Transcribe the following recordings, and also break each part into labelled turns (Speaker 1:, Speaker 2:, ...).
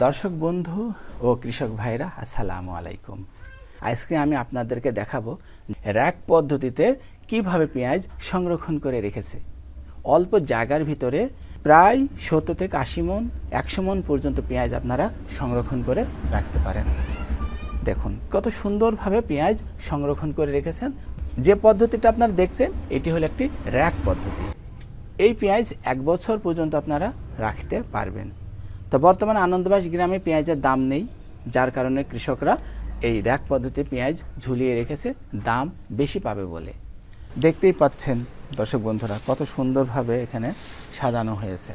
Speaker 1: দর্শক বন্ধু ও কৃষক ভাইরা, আসসালামু আলাইকুম। আজকে আমি আপনাদেরকে দেখাবো র্যাক পদ্ধতিতে কীভাবে পেঁয়াজ সংরক্ষণ করে রেখেছে। অল্প জায়গার ভিতরে প্রায় সত্তর থেকে আশি মন, একশো মন পর্যন্ত পেঁয়াজ আপনারা সংরক্ষণ করে রাখতে পারেন। দেখুন, কত সুন্দরভাবে পেঁয়াজ সংরক্ষণ করে রেখেছেন। যে পদ্ধতিটা আপনারা দেখছেন, এটি হলো একটি র্যাক পদ্ধতি। এই পেঁয়াজ এক বছর পর্যন্ত আপনারা রাখতে পারবেন। তো বর্তমানে আনন্দবাস গ্রামে পেঁয়াজের দাম নেই, যার কারণে কৃষকরা এই র্যাক পদ্ধতি পেঁয়াজ ঝুলিয়ে রেখেছে, দাম বেশি পাবে বলে। দেখতেই পাচ্ছেন দর্শক বন্ধুরা, কত সুন্দরভাবে এখানে সাজানো হয়েছে।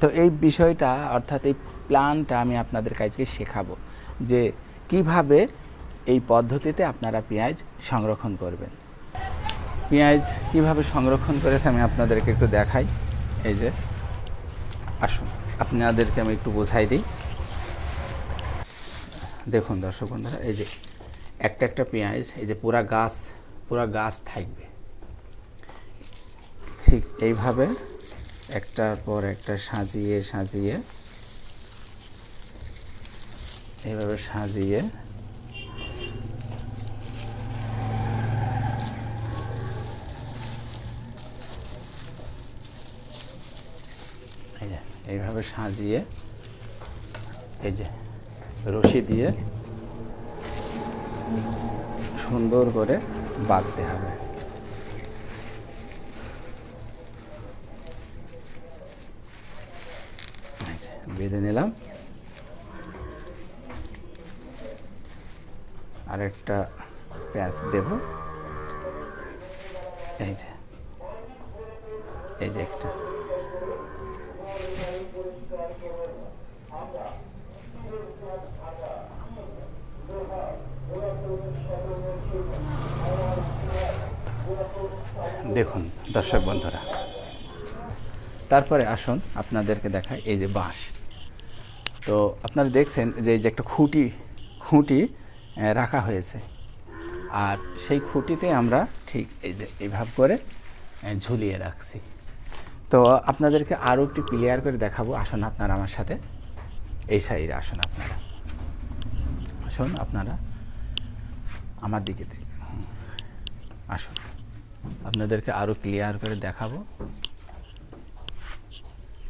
Speaker 1: তো এই বিষয়টা, অর্থাৎ এই প্ল্যানটা আমি আপনাদের কাছে শেখাবো, যে কীভাবে এই পদ্ধতিতে আপনারা পেঁয়াজ সংরক্ষণ করবেন। পেঁয়াজ কীভাবে সংরক্ষণ করেছে আমি আপনাদেরকে একটু দেখাই। এই যে, আসুন। আপনাদেরকে আমি একটু বোঝাই দিই। দেখুন দর্শক বন্ধুরা, এই যে একটা একটা পেঁয়াজ, এই যে পুরা গাছ পুরা গাছ থাকবে। ঠিক এইভাবে একটার পর একটা সাজিয়ে সাজিয়ে, এইভাবে সাজিয়ে এই যে এইভাবে সাজিয়ে এই যে রশি দিয়ে সুন্দর করে বাঁধতে হবে। বেঁধে নিলাম। আরেকটা পেঁয়াজ দেব। এই যে এই যে একটা দেখুন, দর্শক বন্ধুরা, তারপরে আসুন আপনাদেরকে দেখায় এই যে বাঁশ। তো আপনারা দেখছেন যে এই যে একটা খুঁটি খুঁটি রাখা হয়েছে। আর সেই খুঁটিতে আমরা ঠিক এই যে এইভাবে করে ঝুলিয়ে রাখছি। তো আপনাদেরকে আরও একটু ক্লিয়ার করে দেখাবো। আসুন আপনারা আমার সাথে। এই সাইডে আসুন আপনারা। আসুন আপনারা আমার দিকে। আসুন। আপনাদেরকে আরও ক্লিয়ার করে দেখাবো।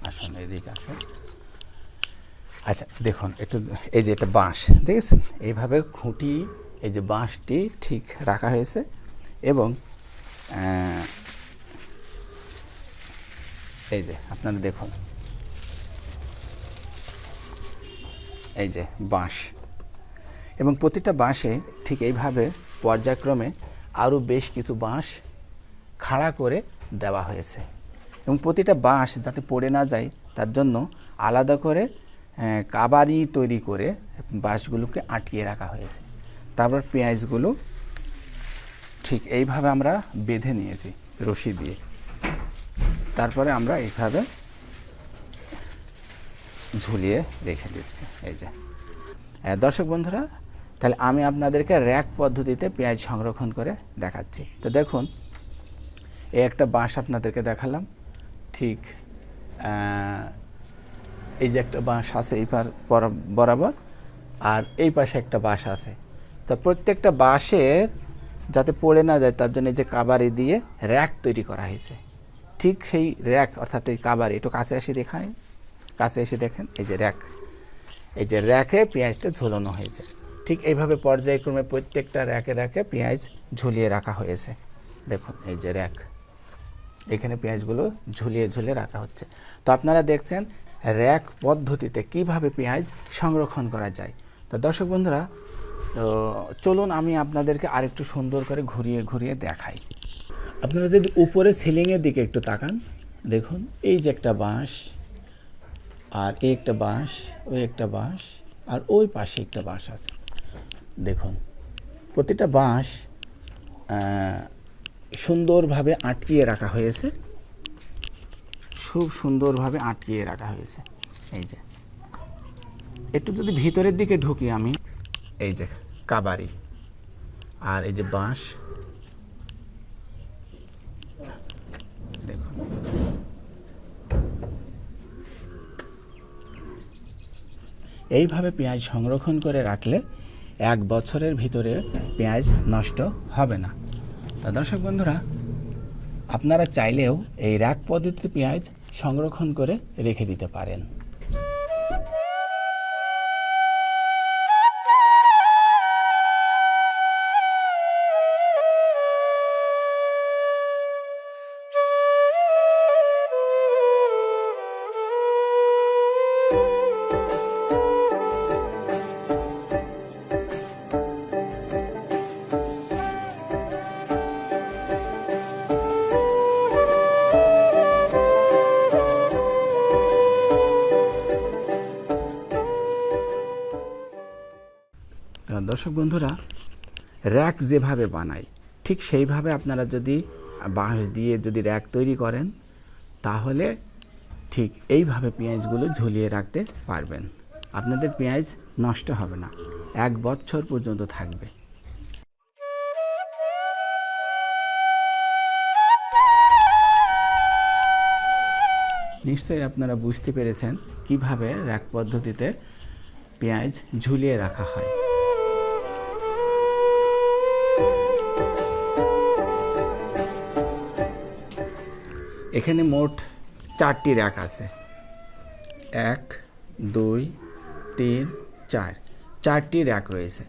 Speaker 1: আসুন, এদিকে আসুন। আচ্ছা দেখুন, একটু এই যে এটা বাঁশ, দেখেছেন? এইভাবে খুঁটি, এই যে বাঁশটি ঠিক রাখা হয়েছে এবং এই যে আপনারা দেখুন। এই যে বাঁশ। এবং প্রতিটা বাঁশে ঠিক এইভাবে পর্যায়ক্রমে আরও বেশ কিছু বাঁশ খাড়া করে দেওয়া হয়েছে। এবং প্রতিটা বাঁশ যাতে পড়ে না যায়, তার জন্য আলাদা করে কাবারি তৈরি করে বাঁশগুলোকে আটকিয়ে রাখা হয়েছে। তারপর পেঁয়াজগুলো ঠিক এইভাবে আমরা বেঁধে নিয়েছি রশি দিয়ে। তারপরে আমরা এইভাবে ঝুলিয়ে রেখে দিচ্ছি। এই যে। দর্শক বন্ধুরা, তাহলে আমি আপনাদেরকে র্যাক পদ্ধতিতে পেঁয়াজ সংরক্ষণ করে দেখাচ্ছি। তো দেখুন এই একটা বাঁশ আপনাদেরকে দেখালাম। ঠিক এই যে একটা বাঁশ আছে এই পার বরা- বরাবর, আর এই পাশে একটা বাঁশ আছে। তো প্রত্যেকটা বাঁশের যাতে পড়ে না যায়, তার জন্য যে কাবারি দিয়ে র্যাক তৈরি করা হয়েছে। ঠিক সেই র্যাক, অর্থাৎ এই কাবারি, একটু কাছে এসে দেখায় কাছে এসে দেখেন, এই যে র্যাক। এই যে র্যাকে পেঁয়াজটা ঝুলানো হয়েছে। ঠিক এইভাবে পর্যায়ক্রমে প্রত্যেকটা র্যাকে র্যাকে পেঁয়াজ ঝুলিয়ে রাখা হয়েছে। দেখুন, এই যে র্যাক। এখানে পেঁয়াজগুলো ঝুলিয়ে ঝুলিয়ে রাখা হচ্ছে। তো আপনারা দেখছেন র্যাক পদ্ধতিতে কীভাবে পেঁয়াজ সংরক্ষণ করা যায়। তো দর্শক বন্ধুরা, তো চলুন আমি আপনাদেরকে আরেকটু সুন্দর করে ঘুরিয়ে ঘুরিয়ে দেখাই। আপনারা যদি উপরে সিলিংয়ের দিকে একটু তাকান, দেখুন, এই যে একটা বাঁশ, আর এই একটা বাঁশ, ওই একটা বাঁশ, আর ওই পাশে একটা বাঁশ আছে। দেখুন, প্রতিটা বাঁশ সুন্দরভাবে আটকিয়ে রাখা হয়েছে। খুব সুন্দরভাবে আটকিয়ে রাখা হয়েছে। এই যে। একটু যদি ভিতরের দিকে ঢুকি আমি। এই যে, কাবারি। আর এই যে বাঁশ। দেখুন। এইভাবে পেঁয়াজ সংরক্ষণ করে রাখলে এক বছরের ভিতরে পেঁয়াজ নষ্ট হবে না। তা দর্শক বন্ধুরা, আপনারা চাইলেও এই র্যাক পদ্ধতিতে পেঁয়াজ সংরক্ষণ করে রেখে দিতে পারেন। তা দর্শক বন্ধুরা, র্যাক যেভাবে বানায় ঠিক সেইভাবে আপনারা যদি বাঁশ দিয়ে যদি র্যাক তৈরি করেন, তাহলে ঠিক এইভাবে পেঁয়াজগুলো ঝুলিয়ে রাখতে পারবেন। আপনাদের পেঁয়াজ নষ্ট হবে না, এক বছর পর্যন্ত থাকবে। নিশ্চয়ই আপনারা বুঝতে পেরেছেন কীভাবে র্যাক পদ্ধতিতে পেঁয়াজ ঝুলিয়ে রাখা হয়। এখানে মোট চারটি র্যাক আছে। এক, দুই, তিন, চার। চারটি র্যাক রয়েছে।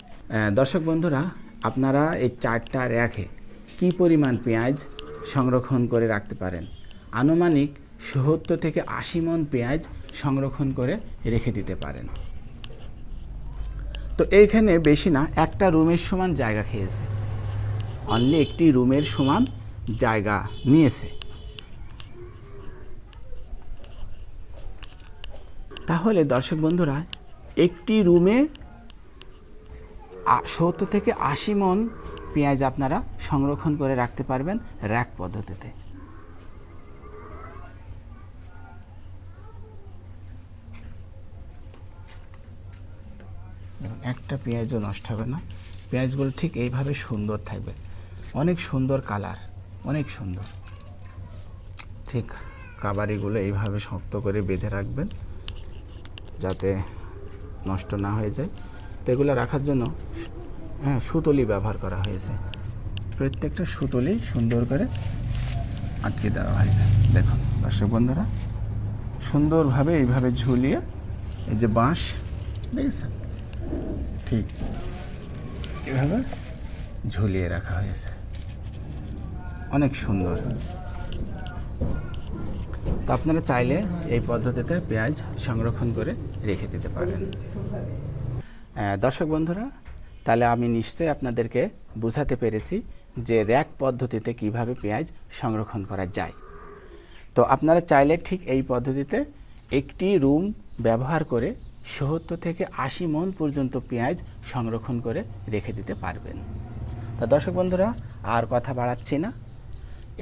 Speaker 1: দর্শক বন্ধুরা, আপনারা এই চারটা র্যাকে কি পরিমাণ পেঁয়াজ সংরক্ষণ করে রাখতে পারেন? আনুমানিক সত্তর থেকে আশি মন পেঁয়াজ সংরক্ষণ করে রেখে দিতে পারেন। তো এইখানে বেশি না, একটা রুমের সমান জায়গা খেয়েছে। অনলি একটি রুমের সমান জায়গা নিয়েছে। তাহলে দর্শক বন্ধুরা, একটি রুমে সত্তর থেকে আশি মন পেঁয়াজ আপনারা সংরক্ষণ করে রাখতে পারবেন র্যাক পদ্ধতিতে। একটা পেঁয়াজও নষ্ট হবে না। পেঁয়াজগুলো ঠিক এইভাবে সুন্দর থাকবে। অনেক সুন্দর কালার, অনেক সুন্দর। ঠিক কাবারিগুলো এইভাবে শক্ত করে বেঁধে রাখবেন। যাতে নষ্ট না হয়ে যায়। তো এগুলো রাখার জন্য হ্যাঁ সুতলি ব্যবহার করা হয়েছে। প্রত্যেকটা সুতলি সুন্দর করে আটকে দেওয়া হয়েছে। দেখুন দর্শক বন্ধুরা, সুন্দরভাবে এইভাবে ঝুলিয়ে এই যে বাঁশ, দেখেছেন? ঠিক এভাবে ঝুলিয়ে রাখা হয়েছে। অনেক সুন্দর। তো আপনারা চাইলে এই পদ্ধতিতে পেঁয়াজ সংরক্ষণ করে রেখে দিতে পারেন। দর্শক বন্ধুরা, তাহলে আমি নিশ্চয়ই আপনাদেরকে বোঝাতে পেরেছি যে র্যাক পদ্ধতিতে কীভাবে পেঁয়াজ সংরক্ষণ করা যায়। তো আপনারা চাইলে ঠিক এই পদ্ধতিতে একটি রুম ব্যবহার করে সত্তর থেকে আশি মন পর্যন্ত পেঁয়াজ সংরক্ষণ করে রেখে দিতে পারবেন। তা দর্শক বন্ধুরা, আর কথা বাড়াচ্ছি না।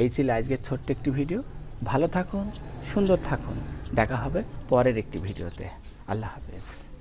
Speaker 1: এই ছিল আজকের ছোট্ট একটি ভিডিও। ভালো থাকুন সুন্দর থাকুন। দেখা হবে পরের একটি ভিডিওতে। আল্লাহ হাফেজ।